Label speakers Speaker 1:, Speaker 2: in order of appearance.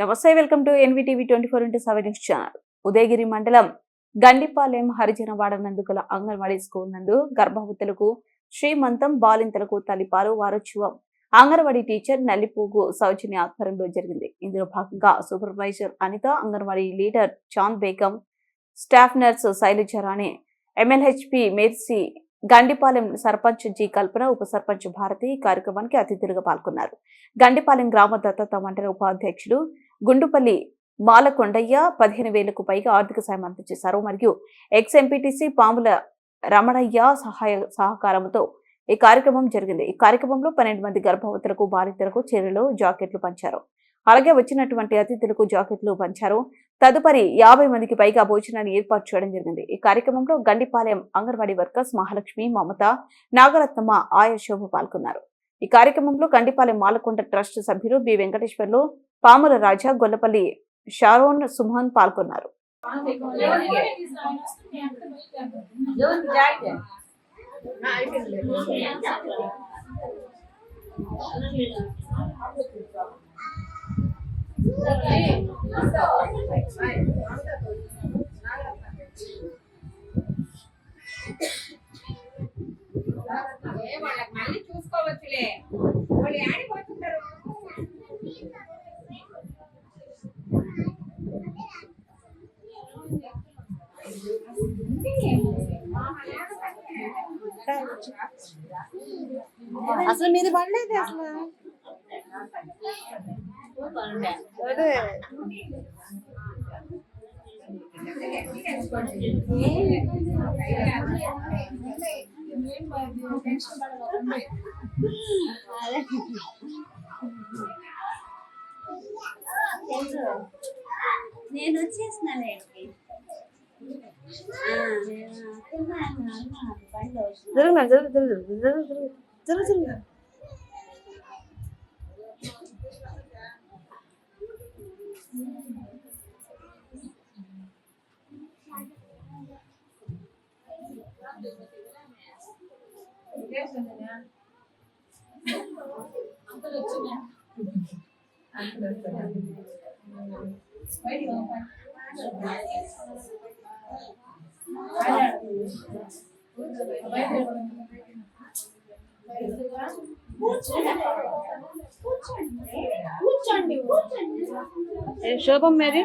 Speaker 1: నమస్తే welcome to NVTV twenty four into seven news channel. Udayagiri మండలం గండిపాలెం హరిజనవాడ గల anganwadi school నందు గర్భవతులకు శ్రీమంతం బాలింతలకు తల్లిపాలు వారోత్సవం. అంగన్వాడీ టీచర్ నల్లిపోగు సౌజన్య ఆధ్వర్యంలో జరిగింది. ఇందులో భాగంగా supervisor Anitha anganwadi leader Chand Begum staff nurse Sailaja Rani MLHP Mercy Gandipalem sarpanch G Kalpana ఉప సర్పంచ్ భారతి కార్యక్రమానికి అతిథులుగా పాల్గొన్నారు. గండిపాలెం గ్రామ దత్తత మండల ఉపాధ్యక్షుడు గుండుపల్లి మాలకొండయ్య పదిహేను వేలకు పైగా ఆర్థిక సాయం అందజేశారు మరియు ఎక్స్ ఎంపీటీసీ పాముల రమణయ్య సహాయ సహకారంతో ఈ కార్యక్రమం జరిగింది. ఈ కార్యక్రమంలో పన్నెండు మంది గర్భవతులకు బాలింతలకు చీరలు జాకెట్లు పంచారు. అలాగే వచ్చినటువంటి అతిథులకు జాకెట్లు పంచారు. తదుపరి యాభై మందికి పైగా భోజనాన్ని ఏర్పాటు చేయడం జరిగింది. ఈ కార్యక్రమంలో గండిపాలెం అంగన్వాడీ వర్కర్స్ మహాలక్ష్మి మమత నాగరత్నమ్మ ఆయా శోభ పాల్గొన్నారు. ఈ కార్యక్రమంలో గండిపాలెం మాలకొండ ట్రస్ట్ సభ్యులు బి. వెంకటేశ్వర్లు పాముల రాజా గొల్లపల్లి షారోన్ సుమోహన్ పాల్గొన్నారు.
Speaker 2: వాళ్ళకి మళ్ళీ చూసుకోవచ్చులే.
Speaker 3: అసలు మీరు పడలేదు అసలు. అదే.
Speaker 4: నేను వచ్చేసినాను ఏంటి బండి
Speaker 3: జరుగు జరుగు జరుగు జరుగు జరుగు జరుగు జరుగు
Speaker 4: కూర్చోండి కూర్చోండి
Speaker 3: ఏ శోభం మీది